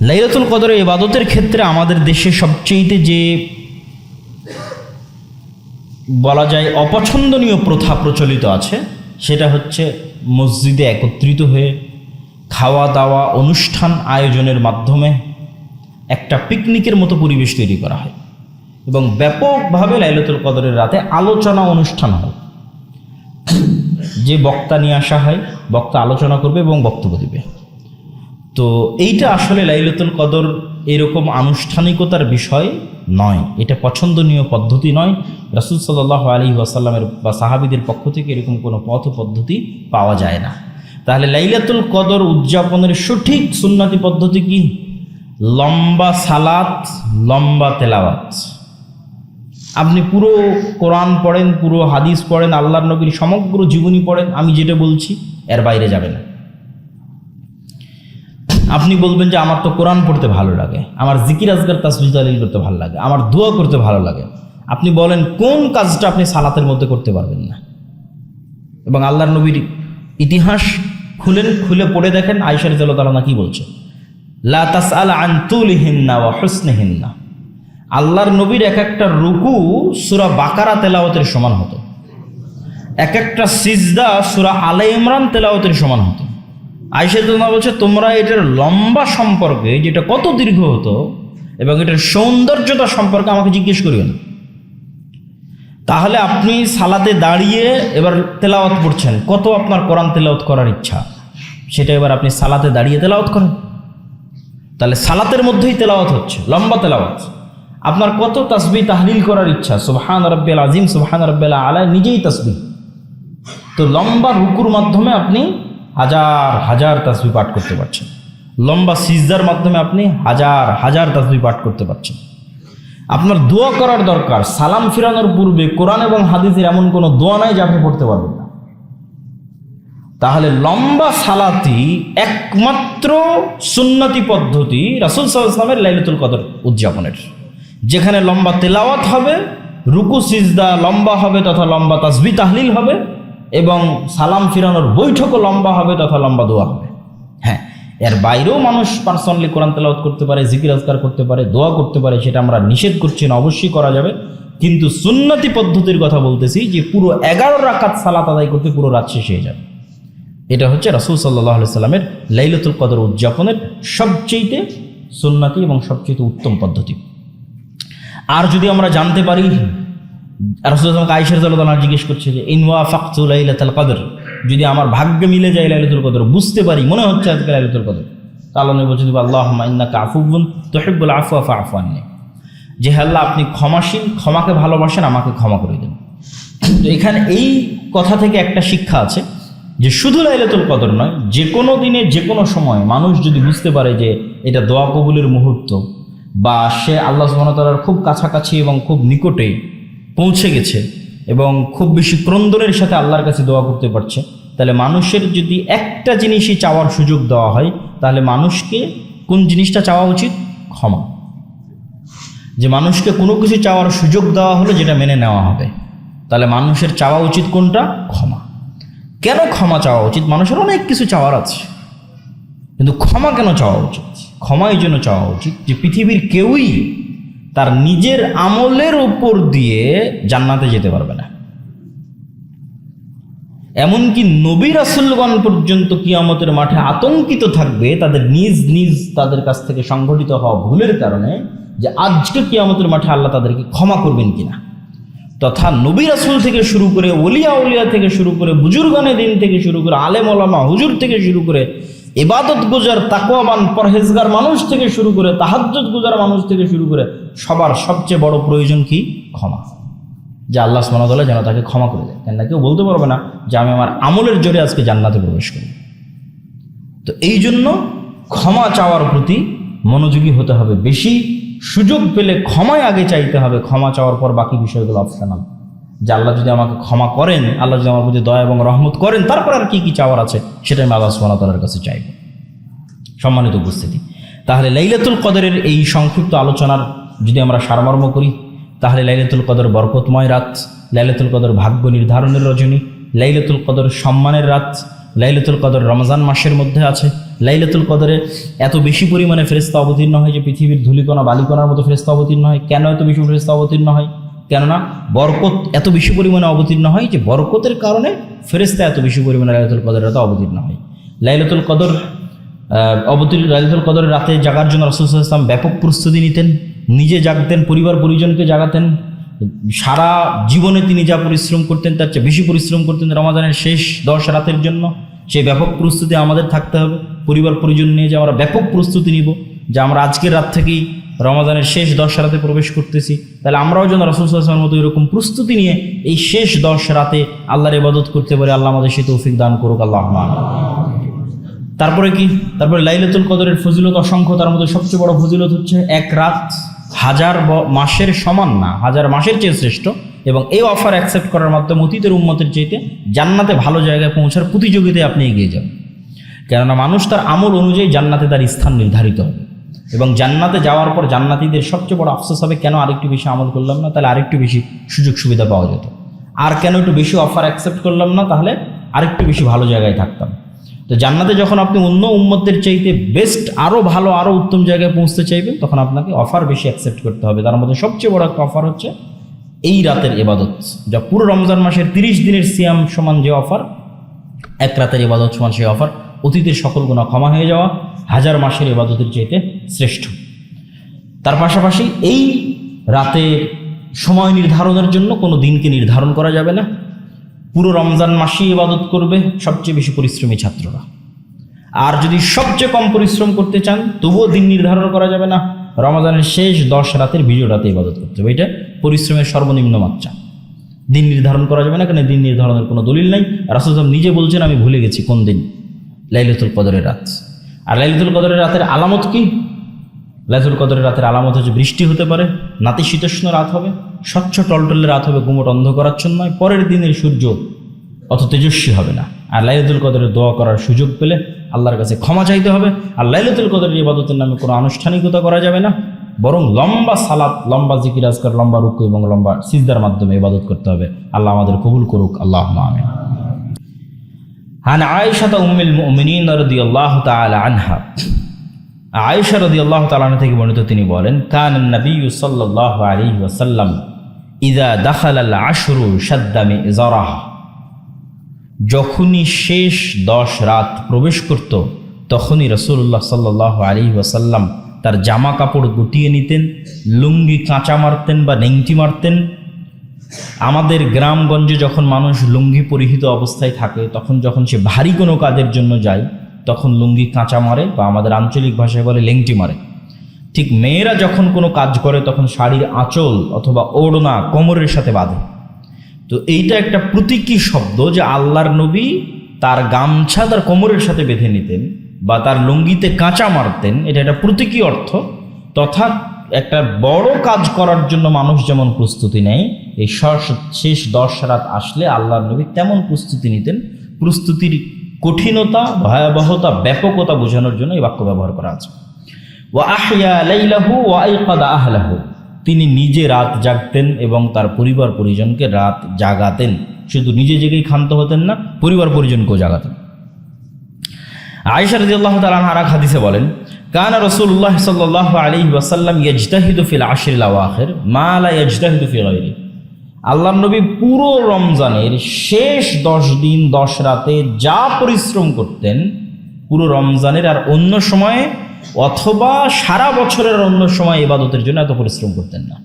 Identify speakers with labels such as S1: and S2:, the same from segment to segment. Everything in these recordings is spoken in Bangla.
S1: লাইলাতুল কদর ইবাদতের ক্ষেত্রে আমাদের দেশে সবচেয়েতে যে বলা যায় অপছন্দনীয় প্রথা প্রচলিত আছে, সেটা হচ্ছে মসজিদে একত্রিত হয়ে খাওয়া দাওয়া অনুষ্ঠান আয়োজনের মাধ্যমে একটা পিকনিকের মতো পরিবেশ তৈরি করা হয় এবং ব্যাপকভাবে লাইলাতুল কদরের রাতে আলোচনা অনুষ্ঠান হয়। যে বক্তা নিয়ে আসা হয়, বক্তা আলোচনা করবে এবং বক্তব্য দিবে। তো এইটা আসলে লাইলাতুল কদর এরকম আনুষ্ঠানিকতার বিষয় নয়। এটা পছন্দনীয় পদ্ধতি নয়। রাসুল সাল্লাহ আলী ওয়াসাল্লামের বা সাহাবিদের পক্ষ থেকে এরকম কোনো পথ পদ্ধতি পাওয়া যায় না। তাহলে লাইলাতুল কদর উদযাপনের সঠিক সুন্নাতি পদ্ধতি কি? লম্বা সালাত, লম্বা তেলাওয়াত। আপনি পুরো কোরআন পড়েন, পুরো হাদিস পড়েন, আল্লাহর নবীর সমগ্র জীবনী পড়েন, আমি যেটা বলছি, এর বাইরে যাবে না। আপনি বলবেন যে আমার তো কোরআন পড়তে ভালো লাগে, আমার জিকির, আজগার তাসবিজ তালিল করতে ভালো লাগে, আমার দোয়া করতে ভালো লাগে। আপনি বলেন, কোন কাজটা আপনি সালাতের মধ্যে করতে পারবেন না? এবং আল্লাহর নবীর ইতিহাস খুলেন, খুলে পড়ে দেখেন আয়সার জলতালনা কি বলছে, লা তাস হুসনেহিন্না। আল্লাহর নবীর এক একটা রুকু সুরা বাকারা তেলাওয়াতের সমান হতো। এক একটা সিজদা সুরা আলে ইমরান তেলাওয়াতের সমান হতো। আয়সা তোমা বলছে, তোমরা এটার লম্বা সম্পর্কে, যেটা কত দীর্ঘ হতো এবং এটার সৌন্দর্যতা সম্পর্কে আমাকে জিজ্ঞেস করিও না। তাহলে আপনি সালাতে দাঁড়িয়ে এবার তেলাওয়াত পড়ছেন কত আপনার কোরআন তেলাওয়াত করার ইচ্ছা? সেটা এবার আপনি সালাতে দাঁড়িয়ে তেলাওয়াত করেন। তাহলে সালাতের মধ্যেই তেলাওয়াত হচ্ছে, লম্বা তেলাওয়াত। আপনার কত তাসবি তাহলিল করার ইচ্ছা? সুবহান রব্বেল আজিম সুবহান রব্বেল আলা, নিজেই তাসবি তো লম্বা রুকুর মাধ্যমে আপনি হাজার হাজার তাসবি পাঠ করতে পারছেন। লম্বা সিজদার মাধ্যমে আপনি হাজার হাজার তাসবি পাঠ করতে পারছেন। আপনার দোয়া করার দরকার, সালাম ফিরানোর পূর্বে কোরআন এবং হাদিসের এমন কোনো দোয়া নাই যা আপনি পড়তে পারবেন না। তাহলে লম্বা সালাতি একমাত্র সুন্নতি পদ্ধতি রাসুল সাল্লামের লাইলাতুল কদর উদযাপনের। যেখানে লম্বা তেলাওয়াত হবে, রুকু, সিজদা লম্বা হবে তথা লম্বা তাসবি তাহলিল হবে। এবং সালাম ফিরানোর বৈঠকও লম্বা হবে তথা লম্বা দোয়া হবে। হ্যাঁ এর বাইরেও মানুষ পার্সোনালি কোরআন তেলাওয়াত করতে পারে, জিকির আজকার করতে পারে, দোয়া করতে পারে, সেটা আমরা নিষেধ করছি না, অবশ্যই করা যাবে। কিন্তু সুন্নতি পদ্ধতির কথা বলতেছি যে পুরো এগারো রাকাত সালাত আদায় করতে পুরো রাত শেষ হয়ে যাবে। এটা হচ্ছে রাসুল সাল্লাহ সাল্লামের লাইলাতুল কদর উদযাপনের সবচেয়ে সুন্নাতি এবং সবচেয়ে উত্তম পদ্ধতি। আর যদি আমরা জানতে পারি রাসুল আইসের জাল্লাহ জিজ্ঞেস করছে যে ইনওয়া ফাকতুল লাইলাতুল কদর? যদি আমার ভাগ্যে মিলে যায় লাইলাতুল কদর, বুঝতে পারি, মনে হচ্ছে আজকে লাইলাতুল কদর। তাহলে আমি বলছি আল্লাহ ইন্নাকা আফুবুন তোহিবুল আফু আফা আফু আননি। যে আল্লাহ, আপনি ক্ষমাসীন ক্ষমাকে ভালোবাসেন, আমাকে ক্ষমা করে দেন। তো এখানে এই কথা থেকে একটা শিক্ষা আছে যে, শুধু লাইলাতুল কদর নয় যে কোনো দিনে যে কোনো সময় মানুষ যদি বুঝতে পারে যে, এটা দোয়া কবুলের মুহূর্ত বা সে আল্লাহ সুবাহতালার খুব কাছাকাছি এবং খুব নিকটে পৌঁছে গেছে এবং খুব বেশি ক্রন্দনের সাথে আল্লাহর কাছে দোয়া করতে পারছে, তাহলে মানুষের যদি একটা জিনিসই চাওয়ার সুযোগ দেওয়া হয়, তাহলে মানুষকে কোন জিনিসটা চাওয়া উচিত? ক্ষমা। যে মানুষকে কোনো কিছু চাওয়ার সুযোগ দেওয়া হলো যেটা মেনে নেওয়া হবে, তাহলে মানুষের চাওয়া উচিত কোনটা? ক্ষমা। কেন ক্ষমা চাওয়া উচিত? মানুষের অনেক কিছু চাওয়ার আছে, কিন্তু ক্ষমা কেন চাওয়া উচিত? ক্ষমা এই জন্য চাওয়া উচিত যে পৃথিবীর কেউই তার নিজের আমলের উপর দিয়ে জান্নাতে যেতে পারবে না। এমনকি নবী রাসুলগণ পর্যন্ত কিয়ামতের মাঠে আতঙ্কিত থাকবে, তাদের নিজ নিজ তাদের কাছ থেকে সংঘটিত হওয়া ভুলের কারণে যে আজকে কিয়ামতের মাঠে আল্লাহ তাদেরকে ক্ষমা করবেন কিনা। তথা নবী রাসুল থেকে শুরু করে, ওলিয়া উলিয়া থেকে শুরু করে বুজুর্গানে দিন থেকে শুরু করে, আলেম ওলামা হুজুর থেকে শুরু করে এবাদত গুজার তাকুয়াবান পরহেজগার মানুষ থেকে শুরু করে তাহাজ্জত গুজার মানুষ থেকে শুরু করে সবার সবচেয়ে বড় প্রয়োজন কি? ক্ষমা। যে আল্লাহ সুমানতলা যেন তাকে ক্ষমা করে দেয়। কেন কেউ বলতে পারবে না যে আমি আমার আমলের জোরে আজকে জান্নাতে প্রবেশ করি তো এই জন্য ক্ষমা চাওয়ার প্রতি মনোযোগী হতে হবে। বেশি সুযোগ পেলে ক্ষমায় আগে চাইতে হবে। ক্ষমা চাওয়ার পর বাকি বিষয়গুলো অপশনাল। যে আল্লাহ যদি আমাকে ক্ষমা করেন, আল্লাহ যদি আমার প্রতি দয়া এবং রহমত করেন, তারপর আর কি কি চাওয়ার আছে? সেটা আমি আল্লাহ সুবাহতালার কাছে চাইব। সম্মানিত উপস্থিতি। তাহলে লাইলাতুল কদরের এই সংক্ষিপ্ত আলোচনার যদি আমরা সারমর্ম করি, তাহলে লাইলাতুল কদর বরকতময় রাত, লাইলাতুল কদর ভাগ্য নির্ধারণের রজনী, লাইলাতুল কদর সম্মানের রাত, লাইলাতুল কদর রমজান মাসের মধ্যে আছে, লাইলাতুল কদরে এত বেশি পরিমাণে ফেরেস্তা অবতীর্ণ হয় যে পৃথিবীর ধুলিকণা, বালিকণার মতো ফেরেস্তা অবতীর্ণ হয়। কেন এত বেশি ফেরেস্তা অবতীর্ণ হয়? কেননা বরকত এত বেশি পরিমাণে অবতীর্ণ হয় যে বরকতের কারণে ফেরেস্তা এত বেশি পরিমাণে লাইলাতুল কদরের রাতে অবতীর্ণ হয়। লাইলাতুল কদর অবতীর্ণ, লাইলাতুল কদরের রাতে জাগার জন্য রসুল ইসলাম ব্যাপক প্রস্তুতি নিতেন। নিজে জাগতেন, পরিবার পরিজনকে জাগাতেন। সারা জীবনে তিনি যা পরিশ্রম করতেন, তার চেয়ে বেশি পরিশ্রম করতেন রমাজানের শেষ দশ রাতের জন্য। সেই ব্যাপক প্রস্তুতি আমাদের থাকতে হবে। পরিবার পরিজন নিয়ে যে আমরা ব্যাপক প্রস্তুতি নিব, যে আমরা আজকের রাত থেকেই রমাজানের শেষ দশ রাতে প্রবেশ করতেছি। তাহলে আমরাও যেন রসুলের মতো এরকম প্রস্তুতি নিয়ে এই শেষ দশ রাতে আল্লাহর ইবাদত করতে পারি, আল্লাহ আমাদের সে তৌফিক দান করুক, আল্লাহ তারপরে কি? তারপরে লাইলাতুল কদরের ফজিলত অসংখ্য, তার মধ্যে সবচেয়ে বড় ফজিলত হচ্ছে এক রাত হাজার মাসের সমান না, হাজার মাসের চেয়ে শ্রেষ্ঠ এবং এই অফার অ্যাকসেপ্ট করার মাধ্যমে অতীতের উন্মতের চাইতে জান্নাতে ভালো জায়গায় পৌঁছার প্রতিযোগিতায় আপনি এগিয়ে যান কেননা মানুষ তার আমল অনুযায়ী জান্নাতে তার স্থান নির্ধারিত হবে। এবং জান্নাতে যাওয়ার পর জান্নাতীদের সবচেয়ে বড় আফসোস হবে, কেন আরেকটু বেশি আমল করলাম না? তাহলে আরেকটু বেশি সুযোগ সুবিধা পাওয়া যেত। আর কেন একটু বেশি অফার অ্যাকসেপ্ট করলাম না? তাহলে আরেকটু বেশি ভালো জায়গায় থাকতাম। তো জান্নাতে যখন আপনি অন্য উম্মতদের চাইতে বেস্ট আরও ভালো আরও উত্তম জায়গায় পৌঁছতে চাইবেন, তখন আপনাকে অফার বেশি অ্যাকসেপ্ট করতে হবে। তার মধ্যে সবচেয়ে বড় একটা অফার হচ্ছে এই রাতের এবাদত যা পুরো রমজান মাসের তিরিশ দিনের সিয়াম সমান যে অফার এক রাতের এবাদত সমান সেই অফার অতীতের সকল গুণা ক্ষমা হয়ে যাওয়া। হাজার মাসের ইবাদতের চাইতে শ্রেষ্ঠ। তার পাশাপাশি এই রাতের সময় নির্ধারণের জন্য কোনো দিনকে নির্ধারণ করা যাবে না। পুরো রমজান মাসেই ইবাদত করবে সবচেয়ে বেশি পরিশ্রমী ছাত্ররা। আর যদি সবচেয়ে কম পরিশ্রম করতে চান, তবুও দিন নির্ধারণ করা যাবে না। রমজানের শেষ দশ রাতের বিজয় রাতে ইবাদত করতে হবে। এটা পরিশ্রমের সর্বনিম্ন মাত্রা। দিন নির্ধারণ করা যাবে না কেন? দিন নির্ধারণের কোনো দলিল নাই। রাসুল নিজে বলছেন, আমি ভুলে গেছি কোন দিন? লাইলাতুল কদরের রাত। আর লাইলাতুল কদরের রাতের আলামত কি? লাইলাতুল কদরের রাতের আলামত হচ্ছে বৃষ্টি হতে পারে নাতিশীতোষ্ণ রাত হবে, স্বচ্ছ টলটলে রাত হবে গুমট অন্ধকারাচ্ছন্ন নয়, পরের দিনের সূর্য অত তেজস্বী হবে না। আর লাইলাতুল কদরের দোয়া করার সুযোগ পেলে আল্লাহর কাছে ক্ষমা চাইতে হবে। আর লাইলাতুল কদরের ইবাদতের নামে কোনো আনুষ্ঠানিকতা করা যাবে না। বরং লম্বা সালাত, লম্বা জিকির আজকার লম্বা রুকু এবং লম্বা সিজদার মাধ্যমে ইবাদত করতে হবে। আল্লাহ আমাদের কবুল করুক। আল্লাহ আমিন। হান আয়েশাত উম্মিল মুমিনিন রদিয়াল্লাহ তাআলা আনহা আয়েশা রদিয়াল্লাহ তাআলা থেকে বর্ণিত তিনি বলেন কান নবী সাল্লাল্লাহু আলাইহি ওয়াসাল্লাম ইদা দাখালাল আশরু সাদ্দামে ইজারাহ যখনই শেষ দশ রাত প্রবেশ করত, তখনই রসুল্লাহ সাল্লাহ আলী ওয়াসাল্লাম তার জামা কাপড় গুটিয়ে নিতেন, লুঙ্গি কাঁচা মারতেন বা নেংটি মারতেন আমাদের গ্রামগঞ্জে যখন মানুষ লুঙ্গি পরিহিত অবস্থায় থাকে, তখন যখন সে ভারী কোনো কাজের জন্য যায়, তখন লুঙ্গি কাঁচা মারে বা আমাদের আঞ্চলিক ভাষায় বলে লেংটি মারে। ঠিক মেয়েরা যখন কোনো কাজ করে, তখন শাড়ির আঁচল অথবা ওড়না কোমরের সাথে বাঁধে। তো এইটা একটা প্রতীকী শব্দ যে আল্লাহর নবী তার গামছা তার কোমরের সাথে বেঁধে নিতেন বা তার লুঙ্গিতে কাঁচা মারতেন। এটা একটা প্রতীকী অর্থ। তথা একটা বড় কাজ করার জন্য মানুষ যেমন প্রস্তুতি নেয়, এই শেষ দশ রাত আসলে আল্লাহর নবী তেমন প্রস্তুতি নিতেন। প্রস্তুতির কঠিনতা, ভয়াবহতা, ব্যাপকতা বোঝানোর জন্য এই বাক্য ব্যবহার করা আছে। ওয়া আহিয়া ওয়া আইকাদা আহলাহু। তিনি নিজে রাত জাগতেন এবং তার পরিবার পরিজনকে রাত জাগাতেন। শুধু নিজে জেগেই ক্ষান্ত হতেন না, পরিবার পরিজনকেও জাগাতেন। আয়েশা রাদিয়াল্লাহু তাআলা আনহা আরেক হাদিসে বলেন কান রাসূলুল্লাহ সাল্লাল্লাহু আলাইহি ওয়াসাল্লাম ইয়াজতাহিদু ফিল আশরিল আওয়াখির, মা লা ইয়াজতাহিদু ফি গায়রি। আল্লাহর নবী পুরো রমজানের শেষ দশ দিন, দশ রাতে যা পরিশ্রম করতেন, পুরো রমজানের আর অন্য সময়ে অথবা সারা বছরের অন্য সময় ইবাদতের জন্য এত পরিশ্রম করতেন না।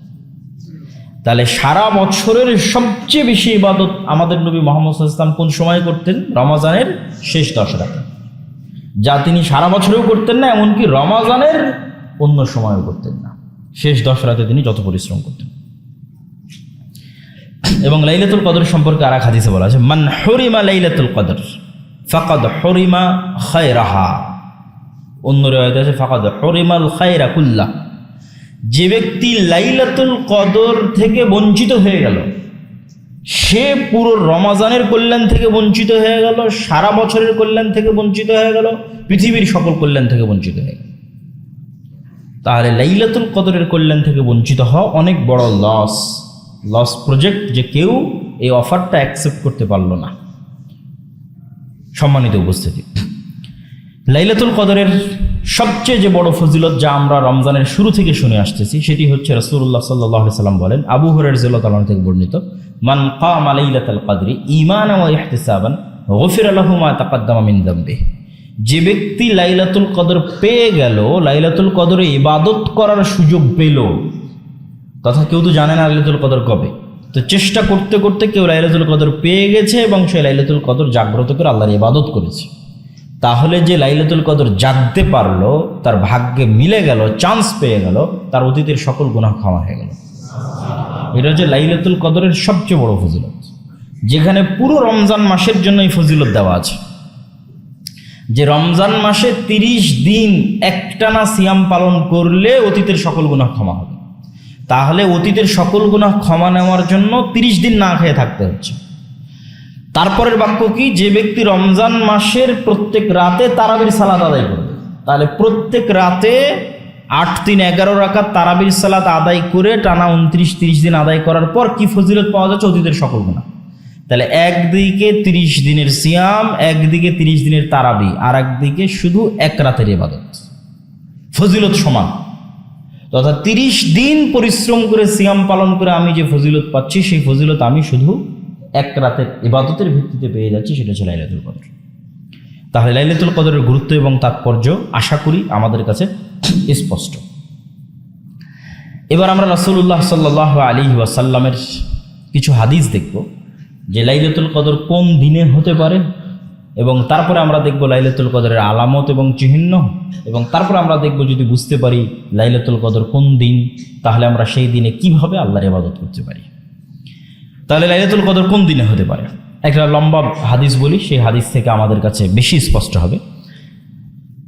S1: তাহলে সারা বছরের সবচেয়ে বেশি ইবাদত আমাদের নবী মোহাম্মদ ইসলাম কোন সময় করতেন? রমজানের শেষ দশ রাতে। যা তিনি সারা বছরেও করতেন না, এমনকি রমাজানের অন্য সময়ও করতেন না। শেষ দশ রাতে তিনি যত পরিশ্রম করতেন। এবং লাইলাতুল কদর সম্পর্কে আর এক হাদিসে বলা আছে, মান হরিমা লাইলাতুল কদর, ফাকাদ হরিমা খায়রাহা। অন্য রেওয়ায়তে আছে, ফাকাদ হরিমাল খায়রা কুল্লা। যে ব্যক্তি লাইলাতুল কদর থেকে বঞ্চিত হয়ে গেল সে পুরো রমাজানের কল্যাণ থেকে বঞ্চিত হয়ে গেল, সারা বছরের কল্যাণ থেকে বঞ্চিত হয়ে গেল, পৃথিবীর সকল কল্যাণ থেকে বঞ্চিত হয়ে গেল। তাহলে লাইলাতুল কদরের কল্যাণ থেকে বঞ্চিত হওয়া অনেক বড় লস লস প্রজেক্ট যে কেউ এই অফারটা অ্যাকসেপ্ট করতে পারল না। সম্মানিত উপস্থিতি। লাইলাতুল কদরের সবচেয়ে যে বড় ফজিলত যা আমরা রমজানের শুরু থেকে শুনে আসতেছি, সেটি হচ্ছে রসুল্লাহ সাল্লাহ সাল্লাম বলেন, আবু হরের জিল্লাহ থেকে বর্ণিত, মান কাম আলাইলাতুল কদরি ইমান ইহতিসাবান, গফির আলাহু মা তাকাদ্দামা যে ব্যক্তি লাইলাতুল কদর পেয়ে গেল, লাইলাতুল কদরে ইবাদত করার সুযোগ পেল, তথা কেউ তো জানে না লাইলাতুল কদর কবে। তো চেষ্টা করতে করতে কেউ লাইলাতুল কদর পেয়ে গেছে এবং সে লাইলাতুল কদর জাগ্রত করে আল্লাহর ইবাদত করেছে। তাহলে যে লাইলাতুল কদর জাগতে পারল, তার ভাগ্যে মিলে গেল চান্স পেয়ে গেল, তার অতীতের সকল গুনাহ ক্ষমা হয়ে গেল। এটা হচ্ছে লাইলাতুল কদরের সবচেয়ে বড় ফজিলত। যেখানে পুরো রমজান মাসের জন্য এই ফজিলত দেওয়া আছে। যে রমজান মাসে তিরিশ দিন একটানা সিয়াম পালন করলে অতীতের সকল গুনাহ ক্ষমা হবে। তাহলে অতীতের সকল গুনাহ ক্ষমা নেওয়ার জন্য তিরিশ দিন না খেয়ে থাকতে হচ্ছে। তারপরের বাক্য কি? যে ব্যক্তি রমজান মাসের প্রত্যেক রাতে তারাবির সালাত আদায় করবে তাহলে প্রত্যেক রাতে আট তিন এগারো রাকাত তারাবির সালাত আদায় করে টানা উনত্রিশ, তিরিশ দিন আদায় করার পর কি ফজিলত পাওয়া যাচ্ছে? অতীতের সকল গুণা তাহলে একদিকে তিরিশ দিনের সিয়াম, একদিকে তিরিশ দিনের তারাবি, আর একদিকে শুধু এক রাতের ইবাদত। ফজিলত সমান। তথা তিরিশ দিন পরিশ্রম করে সিয়াম পালন করে আমি যে ফজিলত পাচ্ছি, সেই ফজিলত আমি শুধু এক রাতের ইবাদতের ভিত্তিতে পেয়ে যাচ্ছি, সেটা হচ্ছে লাইলাতুল কদর। তাহলে লাইলাতুল কদরের গুরুত্ব এবং তাৎপর্য, আশা করি আমাদের কাছে স্পষ্ট। এবার আমরা রাসূলুল্লাহ সাল্লাহ আলী ওয়াসাল্লামের কিছু হাদিস দেখব, যে লাইলাতুল কদর কোন দিনে হতে পারে, এবং তারপরে আমরা দেখব লাইলাতুল কদরের আলামত এবং চিহ্ন, এবং তারপরে আমরা দেখব যদি বুঝতে পারি লাইলাতুল কদর কোন দিন, তাহলে আমরা সেই দিনে কীভাবে আল্লাহর ইবাদত করতে পারি। তাহলে লাইলাতুল কদর কোন দিনে হতে পারে? একটা লম্বা হাদিস বলি, সেই হাদিস থেকে আমাদের কাছে বেশি স্পষ্ট হবে।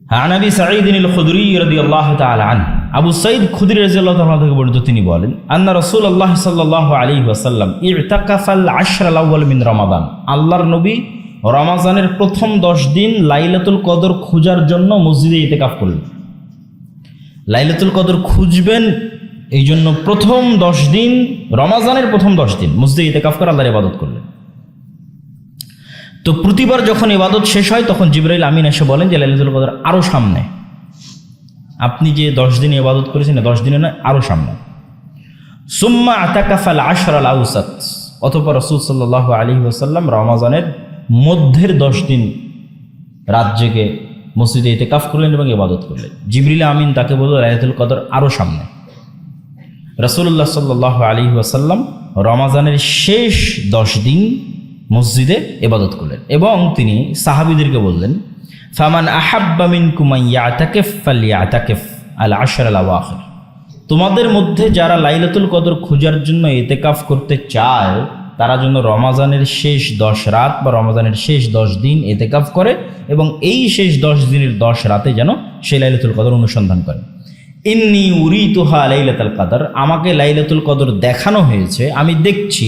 S1: আনাবি সাঈদিনুল খুদরি রদি আল্লাহ আন আবু সঈদ খুদরি রাজিয়াল্লাহ তাআলা থেকে বর্ণিত, তিনি বলেন, আন্না রসুল আল্লাহ সাল্লাল্লাহু আলাইহি ওয়াসাল্লাম ইরতাকাফাল আশরাল আউয়াল মিন রমাদান। আল্লাহর নবী রমাজানের প্রথম দশ দিন লাইলাতুল কদর খোঁজার জন্য মসজিদে ইতে ইতেকাফ করলেন। লাইলাতুল কদর খুঁজবেন এই জন্য প্রথম 10 দিন, রমাজানের প্রথম 10 দিন মসজিদে ইতিকাফ করে আল্লাহর ইবাদত করলেন। তো প্রতিবার যখন ইবাদত শেষ হয়, তখন জিব্রাইল আমিন এসে বলেন যে, লাইলাতুল কদর আরও সামনে। আপনি যে দশ দিন ইবাদত করেছেন দশ দিনে নয় আরও সামনে। সুম্মা আতাকাফাল আশর আল আউসাত। অথবা রসুল সাল্লাহ আলী ওসাল্লাম রমাজানের মধ্যের দশ দিন রাত জেগে মসজিদে এতে কাফ করলেন এবং ইবাদত করলেন। জিবরিল আমিন তাকে বলল, লাইলাতুল কদর আরও সামনে। রসুল্লাহ সাল্লাহ আলী ওয়াসাল্লাম রমাজানের শেষ দশ দিন মসজিদে এবাদত করলেন এবং তিনি সাহাবিদেরকে বললেন, ফামান আহাব্বামিন কুমাইয়া আতাকেফ আতাকেফ আল আশার আল তোমাদের মধ্যে যারা লাইলাতুল কদর খোঁজার জন্য এতেকাফ করতে চায়, তারা যেন রমাজানের শেষ দশ রাত বা রমাজানের শেষ দশ দিন এতেকাফ করে এবং এই শেষ দশ দিনের দশ রাতে যেন সেই লাইলাতুল কদর অনুসন্ধান করে। ইন্নি উরি তুহা লাইলাতুল কদর, আমাকে লাইলাতুল কদর দেখানো হয়েছে, আমি দেখছি,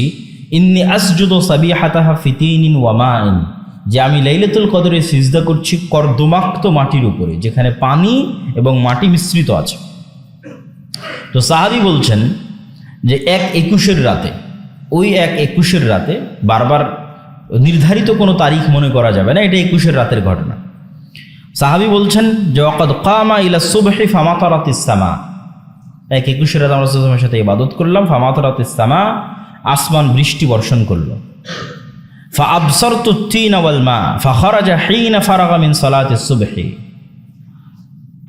S1: ইন্নি আসজুদ ফিতিন ওয়ামাইন যে আমি লাইলাতুল কদরে সিজদা করছি কর্দমাক্ত মাটির উপরে, যেখানে পানি এবং মাটি মিশ্রিত আছে। তো সাহাবি বলছেন যে এক একুশের রাতে, ওই এক একুশের রাতে বারবার নির্ধারিত কোনো তারিখ মনে করা যাবে না, এটা একুশের রাতের ঘটনা। সাহাবি বলছেন, যে অকদ কামা ইলা সুবহি ফামাতারাত ইসলামা এক একুশের আমরা সুজমের সাথে ইবাদত করলাম ফামাতারাত ইসলামা আসমান বৃষ্টি বর্ষণ করল। ফা আবসর তুত্তিন আওয়াল মা ফাখরাজা হিনা ফারাগা মিন সালাতি সুবহি।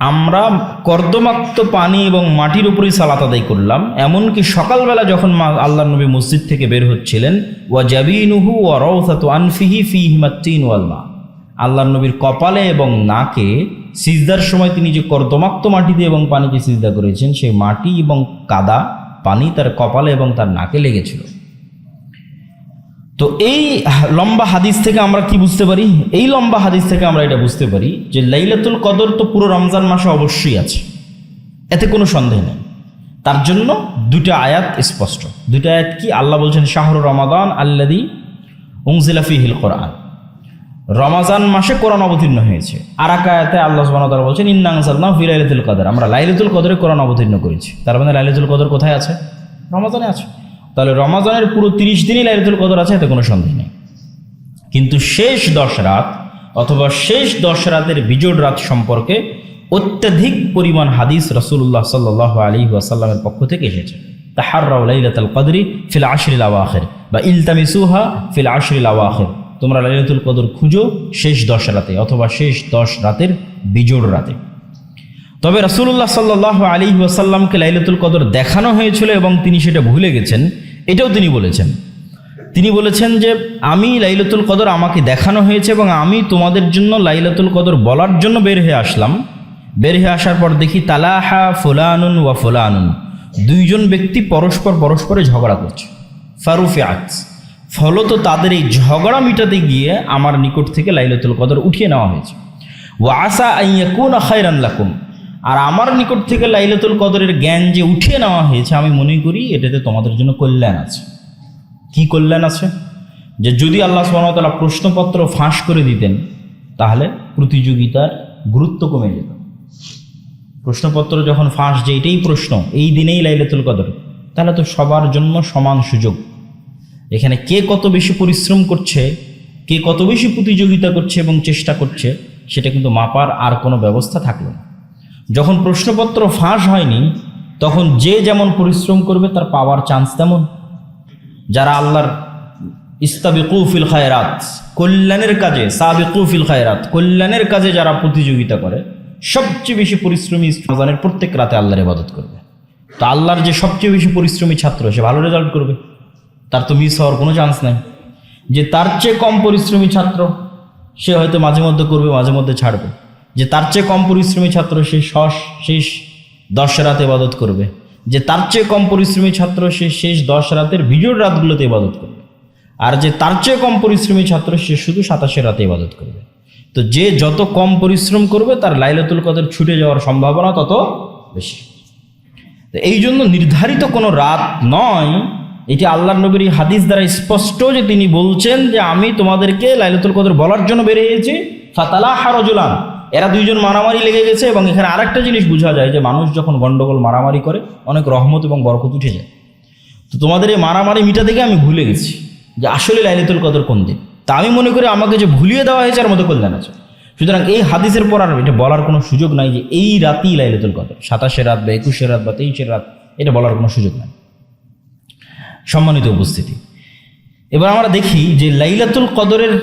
S1: আমরা কর্দমাক্ত পানি এবং মাটির উপরেই সালাত আদায় করলাম, এমনকি সকালবেলা যখন মা আল্লাহ নবী মসজিদ থেকে বের হচ্ছিলেন, ওয়া জাবিনুহু ওয়া রৌসাতু আনফিহি ফি হিমাত্তিন ওয়াল মা। আল্লাহ নবীর কপালে এবং নাকে সিজদার সময় তিনি যে কর্দমাক্ত মাটি দিয়ে এবং পানিকে সিজদা করেছেন, সেই মাটি এবং কাদা পানি তার কপালে এবং তার নাকে লেগেছিল। তো এই লম্বা হাদিস থেকে আমরা কি বুঝতে পারি? এই লম্বা হাদিস থেকে আমরা এটা বুঝতে পারি যে লাইলাতুল কদর তো পুরো রমজান মাসে অবশ্যই আছে। এতে কোনো সন্দেহ নেই। তার জন্য দুটা আয়াত স্পষ্ট। দুটা আয়াত কি? আল্লাহ বলছেন, শাহরু রমাদান আল্লাদি উংজিলাফি হিল কোরআন। রমাজান মাসে কোরআন অবতীর্ণ হয়েছে। আর এক আয়াতে আল্লাহ তাআলা বলছেন ইন্নাংসালনা ফি লাইলাতুল কদর। আমরা লাইলাতুল কদরে কোরআন অবতীর্ণ করেছি। তার মানে লাইলাতুল কদর কোথায় আছে? রমাজানে আছে। তাহলে রমাজানের পুরো তিরিশ দিনই লাইলাতুল কদর আছে, এতে কোনো সন্দেহ নেই। কিন্তু শেষ দশ রাত অথবা শেষ দশ রাতের বিজোড় রাত সম্পর্কে অত্যাধিক পরিমাণ হাদিস রসুল্লাহ সাল্লাহ আলী ওয়াসাল্লামের পক্ষ থেকে এসেছে। তাহার লাইলাতুল কদরি ফিল আশরিল আওয়াখির বা ইলতামিসুহা ফিল আশরিল আওয়াখির। তোমরা লাইলাতুল কদর খুঁজো শেষ দশ রাতে অথবা শেষ দশ রাতের বিজোড় রাতে। তবে রাসূলুল্লাহ সাল্লাহ আলী ওয়াসাল্লামকে লাইলাতুল কদর দেখানো হয়েছিল এবং তিনি সেটা ভুলে গেছেন, এটাও তিনি বলেছেন। তিনি বলেছেন যে, আমি লাইলাতুল কদর আমাকে দেখানো হয়েছে এবং আমি তোমাদের জন্য লাইলাতুল কদর বলার জন্য বের হয়ে আসলাম। বের হয়ে আসার পর দেখি তালাহা ফুলানুন ওয়া ফুলানুন। দুইজন ব্যক্তি পরস্পর পরস্পরে ঝগড়া করছে। ফারুফে আজ ফলত তাদের এই ঝগড়া মিটাতে গিয়ে আমার নিকট থেকে লাইলাতুল কদর উঠিয়ে নেওয়া হয়েছে। ওয়া আসা আইয়াকুন খায়রান লাকুম। আর আমার নিকট থেকে লাইলাতুল কদরের জ্ঞান যে উঠিয়ে নেওয়া হয়েছে, আমি মনে করি এটাতে তোমাদের জন্য কল্যাণ আছে। কি কল্যাণ আছে? যে যদি আল্লাহ সুবাহতাল্লাহ প্রশ্নপত্র ফাঁস করে দিতেন, তাহলে প্রতিযোগিতার গুরুত্ব কমে যেত। প্রশ্নপত্র যখন ফাঁস যে এটাই প্রশ্ন, এই দিনেই লাইলাতুল কদর, তাহলে তো সবার জন্য সমান সুযোগ। এখানে কে কত বেশি পরিশ্রম করছে, কে কত বেশি প্রতিযোগিতা করছে এবং চেষ্টা করছে, সেটা কিন্তু মাপার আর কোনো ব্যবস্থা থাকল না। যখন প্রশ্নপত্র ফাঁস হয়নি, তখন যে যেমন পরিশ্রম করবে, তার পাওয়ার চান্স তেমন। যারা আল্লাহর ইস্তাবিকুফিল খায়রাত, কল্যাণের কাজে সাবিকুফিল খায়রাত, কল্যাণের কাজে যারা প্রতিযোগিতা করে, সবচেয়ে বেশি পরিশ্রমী প্রত্যেক রাতে আল্লাহর ইবাদত করবে। তো আল্লাহর যে সবচেয়ে বেশি পরিশ্রমী ছাত্র, সে ভালো রেজাল্ট করবে। তার তো মিস হওয়ার কোনো চান্স নাই। যে তার চেয়ে কম পরিশ্রমী ছাত্র, সে হয়তো মাঝে মধ্যে করবে, মাঝে মধ্যে ছাড়বে। যে তার চেয়ে কম পরিশ্রমী ছাত্র, সে শেষ শেষ দশ রাতে ইবাদত করবে। যে তার চেয়ে কম পরিশ্রমী ছাত্র, সে শেষ দশ রাতের বিজোড় রাতগুলোতে ইবাদত করবে। আর যে তার চেয়ে কম পরিশ্রমী ছাত্র, সে শুধু সাতাশে রাতে ইবাদত করবে। তো যে যত কম পরিশ্রম করবে, তার লাইলাতুল কদর ছুটে যাওয়ার সম্ভাবনা তত বেশি। তো এই জন্য নির্ধারিত কোনো রাত নয় এটি আল্লাহ নবীর হাদিস দ্বারা স্পষ্ট যে তিনি বলছেন যে আমি তোমাদেরকে লাইলাতুল কদর বলার জন্য বেরিয়েছি। ফাতালা হারজুলান এরা দুইজন মারামারি লেগে গেছে এবং এখানে আরেকটা জিনিস বোঝা যায় যে মানুষ যখন গন্ডগোল, মারামারি করে, অনেক রহমত এবং বরকত উঠে যায়। তো তোমাদের এই মারামারি মিটা থেকে আমি ভুলে গেছি যে আসলে লাইলাতুল কদর কোন দিন? তা আমি মনে করি আমাকে যে ভুলিয়ে দেওয়া হয়েছে আর মতো কল্যাণ আছে। সুতরাং এই হাদিসের পর আর এটা বলার কোনো সুযোগ নাই যে এই রাতেই লাইলাতুল কদর। সাতাশে রাত বা একুশে রাত বা তেইশের রাত এটা বলার কোনো সুযোগ নাই। সম্মানিত উপস্থিতি। এবার আমরা দেখি যে লাইলাতুল কদরের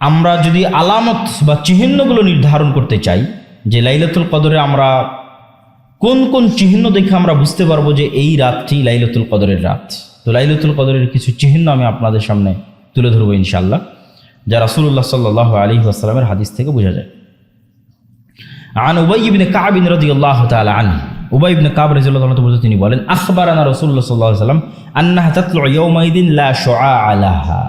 S1: আমরা যদি আলামত বা চিহ্নগুলো নির্ধারণ করতে চাই, যে লাইলাতুল কদরে আমরা কোন কোন চিহ্ন দেখে আমরা বুঝতে পারব যে এই রাতটি লাইলাতুল কদরের রাত। তো লাইলাতুল কদরের কিছু চিহ্ন আমি আপনাদের সামনে তুলে ধরবো ইনশাল্লাহ যা রাসুল্লাহ সাল্লাহ আলী আসসালামের হাদিস থেকে বোঝা যায়। আন ইবনে কাব ইন রাদিয়াল্লাহু তাআলা আনহু। উবাই ইবনে কাব রাদিয়াল্লাহু তাআলা বলতে তিনি বলেন, আখবারানা রাসূলুল্লাহ সাল্লাল্লাহু আলাইহি ওয়াসাল্লাম আন্নাহা তাতলু ইয়াওমাইদিন লা শুআ আলাহা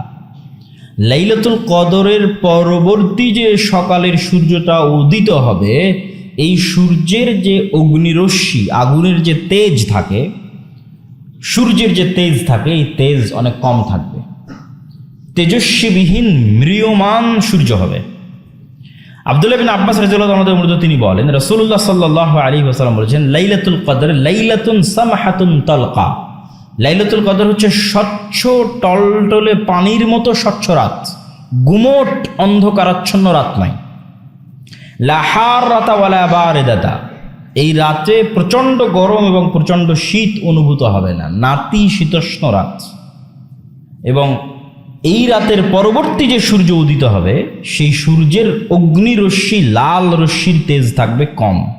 S1: লাইলাতুল কদরের পরবর্তী যে সকালের সূর্যটা উদিত হবে, এই সূর্যের যে অগ্নিরশ্মি, আগুনের যে তেজ থাকে, সূর্যের যে তেজ থাকে, এই তেজ অনেক কম থাকবে। তেজস্বীবিহীন মৃয়মান সূর্য হবে। আব্দুল্লাহ বিন আব্বাস রাজিউল্লাহ আমাদের মূলত তিনি বলেন রসুল্লাহ সাল্লাহ আলী ওসালাম বলেছেন, লাইলাতুল কদর লাইলাতুন সামাহাতুন তলকা। লাইলাতুল কদর হচ্ছে স্বচ্ছ, টলটলে পানির মতো স্বচ্ছ রাত, গুমট, অন্ধকারাচ্ছন্ন রাত নয়। লাহার রাতাওয়ালা বা রেদাতা এই রাতে প্রচণ্ড গরম এবং প্রচণ্ড শীত অনুভূত হবে না, নাতি শীতষ্ণ রাত। এবং এই রাতের পরবর্তী যে সূর্য উদিত হবে, সেই সূর্যের অগ্নিরশ্মি লাল রশ্মির তেজ থাকবে কম।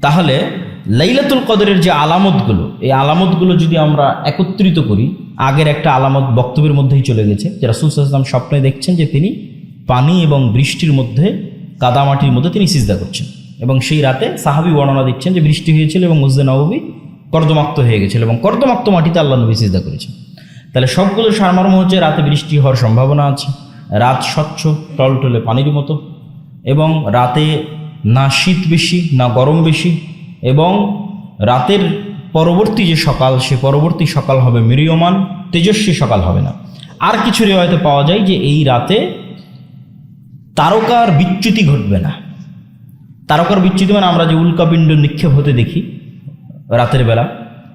S1: তাহলে লাইলাতুল কদরের যে আলামতগুলো, এই আলামতগুলো যদি আমরা একত্রিত করি, আগের একটা আলামত বক্তব্যের মধ্যেই চলে গেছে, যে রাসুল সাল্লাম স্বপ্নে দেখছেন যে তিনি পানি এবং বৃষ্টির মধ্যে কাদামাটির মধ্যে তিনি সিজদা করছেন। এবং সেই রাতে সাহাবি বর্ণনা দিচ্ছেন যে বৃষ্টি হয়েছিল এবং মসজিদ নবী কর্দমাক্ত হয়ে গেছিল এবং কর্দমাক্ত মাটিতে আল্লাহ নবী সিজদা করেছেন। তাহলে সবগুলো সারমর্ম হচ্ছে রাতে বৃষ্টি হওয়ার সম্ভাবনা আছে, রাত স্বচ্ছ, টলটলে পানির মতো, এবং রাতে না শীত বেশি, না গরম বেশি, এবং রাতের পরবর্তী যে সকাল, সে পরবর্তী সকাল হবে মৃয়মান তেজস্বী সকাল হবে না। আর কিছু রেওয়ায়তে পাওয়া যায় যে এই রাতে তারকার বিচ্যুতি ঘটবে না। তারকার বিচ্যুতি মানে আমরা যে উল্কাপিণ্ড নিক্ষেপ হতে দেখি রাতের বেলা,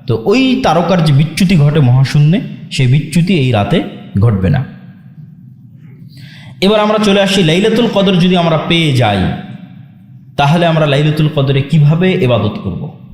S1: তো ওই তারকার যে বিচ্যুতি ঘটে মহাশূন্যে সেই বিচ্যুতি এই রাতে ঘটবে না এবার আমরা চলে আসি লাইলাতুল কদর যদি আমরা পেয়ে যাই, তাহলে আমরা লাইলাতুল কদরে কীভাবে এবাদত করব।